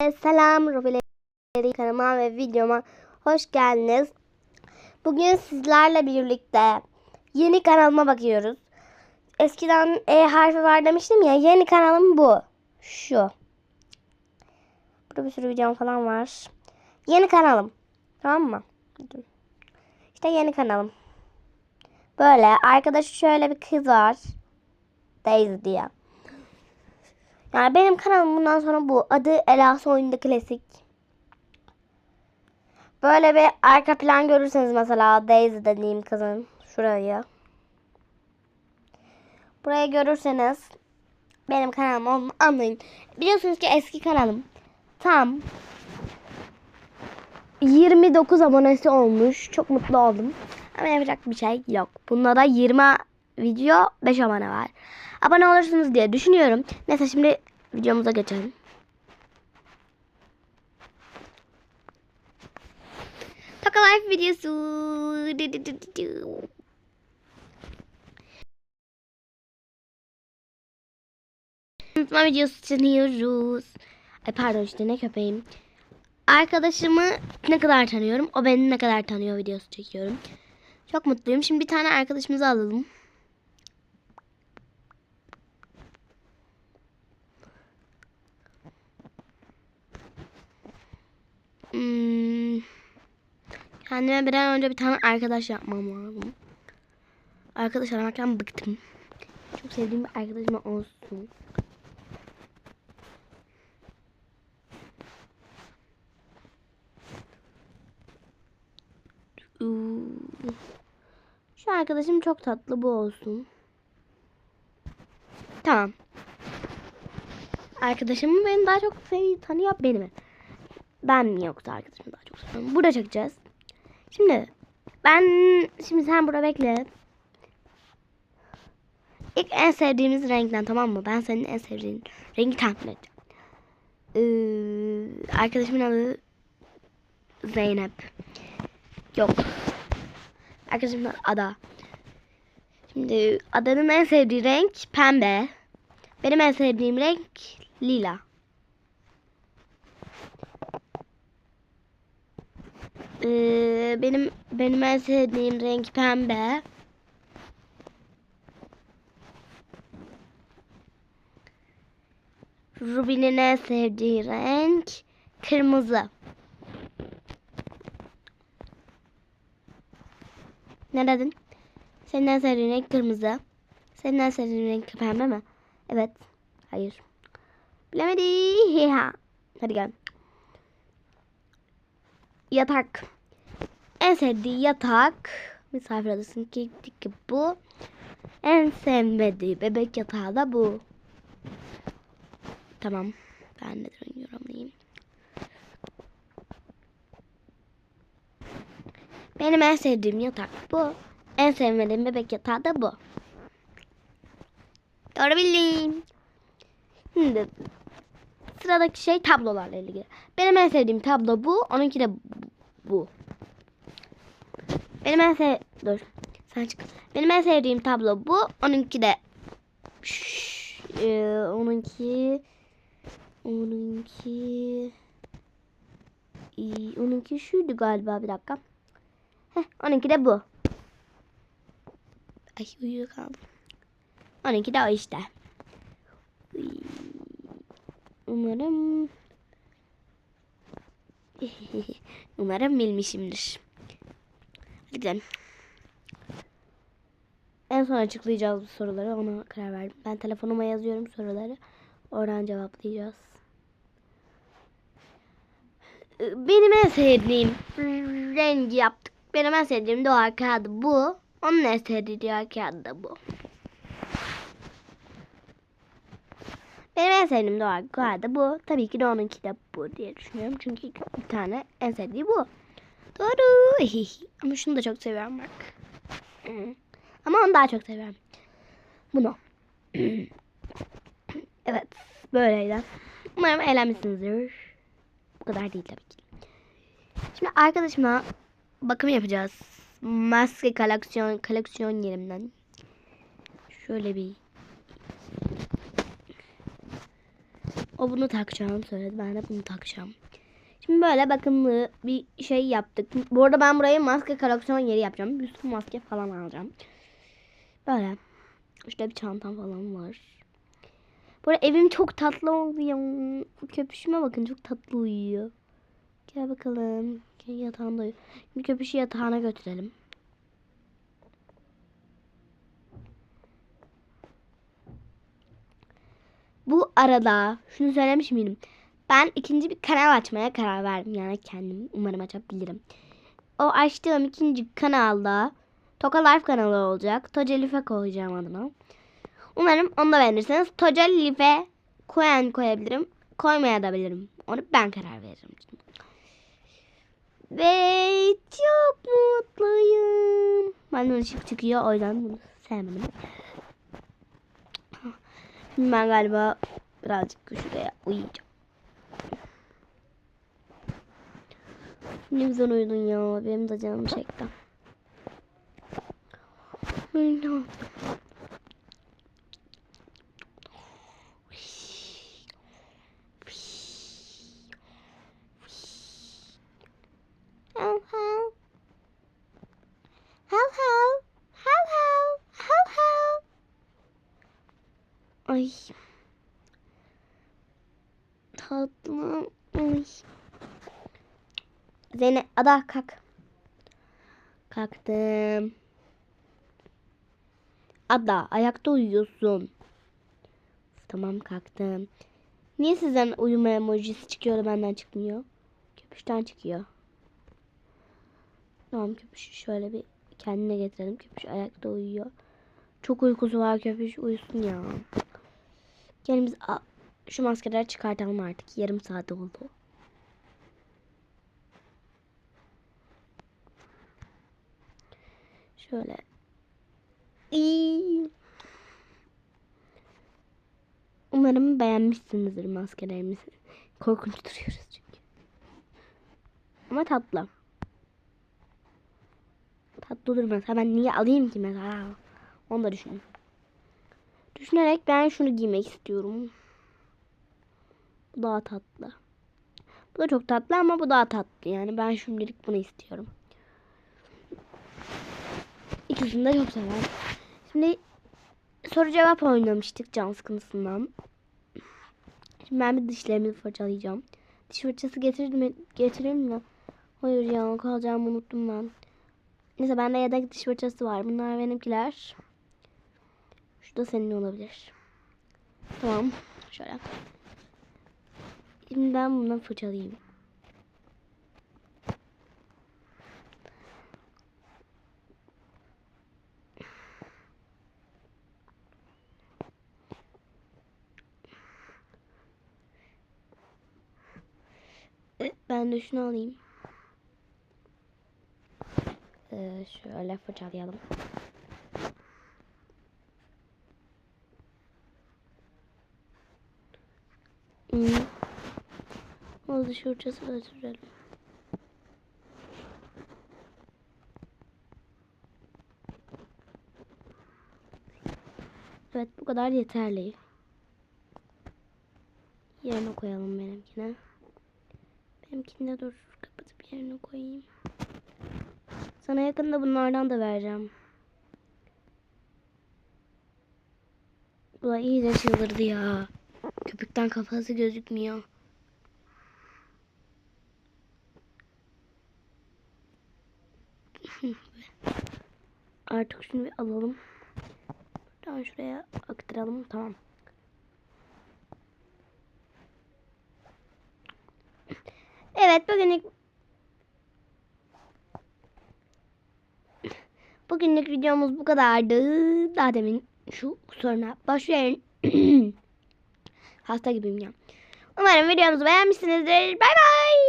Selam Rubileri kanalıma ve videoma hoş geldiniz. Bugün sizlerle birlikte yeni kanalıma bakıyoruz. Eskiden E harfi var demiştim ya yeni kanalım bu. Şu. Burada bir sürü videom falan var. Yeni kanalım. Tamam mı? İşte yeni kanalım. Böyle arkadaşı şöyle bir kız var. Daisy diye. Yani benim kanalım bundan sonra bu. Adı Elası Oyunda Klasik. Böyle bir arka plan görürseniz mesela Daisy dediğim kızın şurayı. Burayı görürseniz benim kanalım anlayın. Biliyorsunuz ki eski kanalım tam 29 abonesi olmuş. Çok mutlu oldum. Ama yapacak bir şey yok. Bunda da 20 video 5 abone var. Abone olursunuz diye düşünüyorum. Neyse şimdi videomuza geçelim. Taka Life videosu. Du- du- du- du-. Tanıtma videosu çekiyoruz. Ay pardon işte ne köpeğim. Arkadaşımı ne kadar tanıyorum, o beni ne kadar tanıyor videosu çekiyorum. Çok mutluyum. Şimdi bir tane arkadaşımızı alalım. Hmm. Kendime bir an önce bir tane arkadaş yapmam lazım. Arkadaş aramaktan bıktım. Çok sevdiğim bir arkadaşım olsun. Şu arkadaşım çok tatlı bu olsun. Tamam. Arkadaşımı beni daha çok seviyor, tanıyor beni mi? Ben mi yoksa arkadaşımı daha çok seviyorum. Burada çekeceğiz. Şimdi ben şimdi sen burada bekle. İlk en sevdiğimiz renkten tamam mı? Ben senin en sevdiğin rengi tahmin edeceğim. Ee, arkadaşımın adı Zeynep. Yok. Arkadaşımın adı Ada. Şimdi Ada'nın en sevdiği renk pembe. Benim en sevdiğim renk lila. Ee, benim benim en sevdiğim renk pembe. Ruby'nin en sevdiği renk kırmızı. Ne dedin? Senin en sevdiğin renk kırmızı. Senin en sevdiğin renk pembe mi? Evet. Hayır. Bilemedi. Ha. Hadi gel. Yatak. En sevdiği yatak. Misafir odasının ki bu. En sevmediği bebek yatağı da bu. Tamam. Ben de yorumlayayım. Benim en sevdiğim yatak bu. En sevmediğim bebek yatağı da bu. Doğru bildim. Şimdi sıradaki şey tablolarla ilgili. Benim en sevdiğim tablo bu. Onunki de bu. Benim en sev... Dur. Sen çık. Benim en sevdiğim tablo bu. Onunki de... Şş, e, onunki... Onunki... E, onunki şuydu galiba bir dakika. Heh, onunki de bu. Ay uyuyakaldım. Onunki de o işte. Umarım... Umarım bilmişimdir. Gidelim. En son açıklayacağız bu soruları. Ona karar verdim. Ben telefonuma yazıyorum soruları. Oradan cevaplayacağız. Benim en sevdiğim rengi yaptık. Benim en sevdiğim duvar kağıdı bu. Onun en sevdiği duvar kağıdı da bu. Benim en sevdiğim duvar kağıdı bu. Tabii ki de onunki de bu diye düşünüyorum. Çünkü bir tane en sevdiği bu. Doğru. Ama şunu da çok seviyorum bak. Ama onu daha çok seviyorum. Bunu. evet. Böyleydi. Umarım eğlenmişsinizdir. Bu kadar değil tabii ki. Şimdi arkadaşımla bakım yapacağız. Maske koleksiyon koleksiyon yerimden. Şöyle bir O bunu takacağını söyledi. Ben de bunu takacağım. Şimdi böyle bakımlı bir şey yaptık. Bu arada ben burayı maske koleksiyon yeri yapacağım. Bir sürü maske falan alacağım. Böyle. İşte bir çantam falan var. Bu arada evim çok tatlı oldu ya. Köpüşüme bakın çok tatlı uyuyor. Gel bakalım. Yatağında uyu. Şimdi köpüşü yatağına götürelim. Bu arada şunu söylemiş miydim? Ben ikinci bir kanal açmaya karar verdim. Yani kendim umarım açabilirim. O açtığım ikinci kanalda Toka Life kanalı olacak. Toca Life koyacağım adına. Umarım onu da beğenirseniz Toca Life koyan koyabilirim. Koymaya da bilirim. Onu ben karar veririm. Ve çok mutluyum. Benden ışık çıkıyor. O yüzden bunu sevmedim. Şimdi ben galiba birazcık şuraya uyuyacağım. Ne güzel uyudun ya. Benim de canım çekti. Uyudum. Hav Zeynep ada kalk. Kalktım. Ada ayakta uyuyorsun. Tamam kalktım. Niye sizden uyuma emojisi çıkıyor benden çıkmıyor? Köpüşten çıkıyor. Tamam köpüşü şöyle bir kendine getirelim. Köpüş ayakta uyuyor. Çok uykusu var köpüş uyusun ya. Gelin biz şu maskeleri çıkartalım artık. Yarım saat oldu. Şöyle. İyi. Umarım beğenmişsinizdir maskelerimizi. Korkunç duruyoruz çünkü. Ama tatlı. Tatlı durmasa ben niye alayım ki mesela? Onu da düşünün. Düşünerek ben şunu giymek istiyorum. Bu daha tatlı. Bu da çok tatlı ama bu daha tatlı. Yani ben şimdilik bunu istiyorum. İkisini de çok severim. Şimdi soru cevap oynamıştık can sıkıntısından. Şimdi ben bir dişlerimi fırçalayacağım. Diş fırçası getirdim mi? Getireyim mi? Hayır ya kalacağımı unuttum ben. Neyse bende yedek diş fırçası var. Bunlar benimkiler. Şu da senin olabilir. Tamam. Şöyle. Şimdi ben bunu fırçalayayım. Evet, Ben de şunu alayım. Ee, şöyle fırçalayalım. Hmm. Oldu şu fırçası da sürelim. Evet bu kadar yeterli. Yerine koyalım benimkine. Benimkini de dur kapatıp yerine koyayım. Sana yakında bunlardan da vereceğim. Da iyice çıldırdı ya. Köpükten kafası gözükmüyor. Artık şunu bir alalım. Buradan şuraya aktaralım. Tamam. Evet bugünlük Bugünlük videomuz bu kadardı. Daha demin şu soruna başlayın. Hasta gibiyim ya. Umarım videomuzu beğenmişsinizdir. Bay bay.